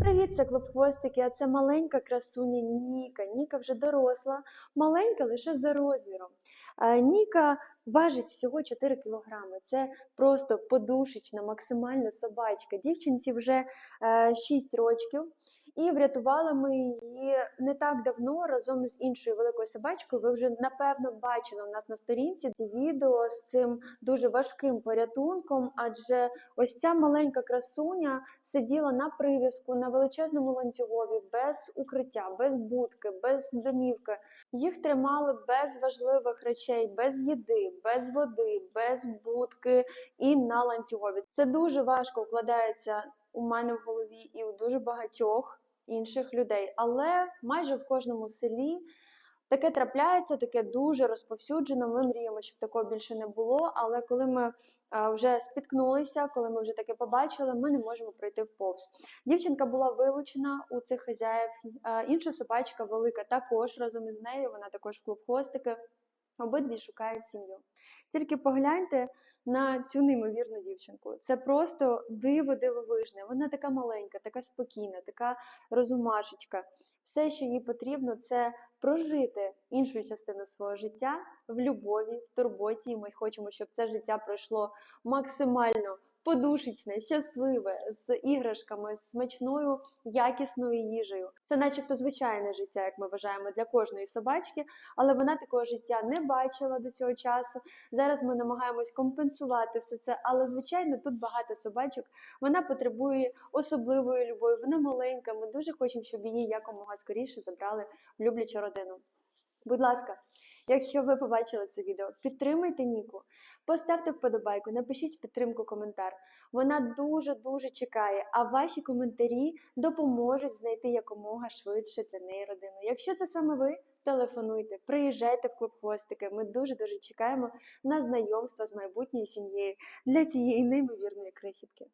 Привіт, це клуб хвостики, а це маленька красуня Ніка. Ніка вже доросла, маленька лише за розміром. Е, Ніка важить всього 4 кілограми. Це просто подушечна, максимально собачка. Дівчинці вже е, 6 років. І врятували ми її не так давно разом з іншою великою собачкою. Ви вже напевно бачили у нас на сторінці ці відео з цим дуже важким порятунком, адже ось ця маленька красуня сиділа на прив'язку на величезному ланцюгові без укриття, без будки, без домівки. Їх тримали без важливих речей, без їди, без води, без будки і на ланцюгові. Це дуже важко вкладається у мене в голові і у дуже багатьох інших людей. Але майже в кожному селі таке трапляється, таке дуже розповсюджено. Ми мріємо, щоб такого більше не було. Але коли ми вже спіткнулися, коли ми вже таке побачили, ми не можемо пройти вповз. Дівчинка була вилучена у цих хазяїв. Інша собачка велика також разом із нею. Вона також в клуб хвостики. Обидві шукають сім'ю. Тільки погляньте на цю неймовірну дівчинку. Це просто диво дивовижне. Вона така маленька, така спокійна, така розумашечка. Все, що їй потрібно, це прожити іншу частину свого життя в любові, в турботі. Ми хочемо, щоб це життя пройшло максимально подушечне, щасливе, з іграшками, з смачною, якісною їжею. Це, начебто, звичайне життя, як ми вважаємо, для кожної собачки, але вона такого життя не бачила до цього часу. Зараз ми намагаємось компенсувати все це, але звичайно тут багато собачок. Вона потребує особливої любові. Вона маленька. Ми дуже хочемо, щоб її якомога скоріше забрали в люблячу родину. Будь ласка, якщо ви побачили це відео, підтримайте Ніку, поставте вподобайку, напишіть підтримку коментар. Вона дуже дуже чекає, а ваші коментарі допоможуть знайти якомога швидше для неї родину. Якщо це саме ви, телефонуйте, приїжджайте в клуб хвостики. Ми дуже дуже чекаємо на знайомство з майбутньою сім'єю для цієї неймовірної крихітки.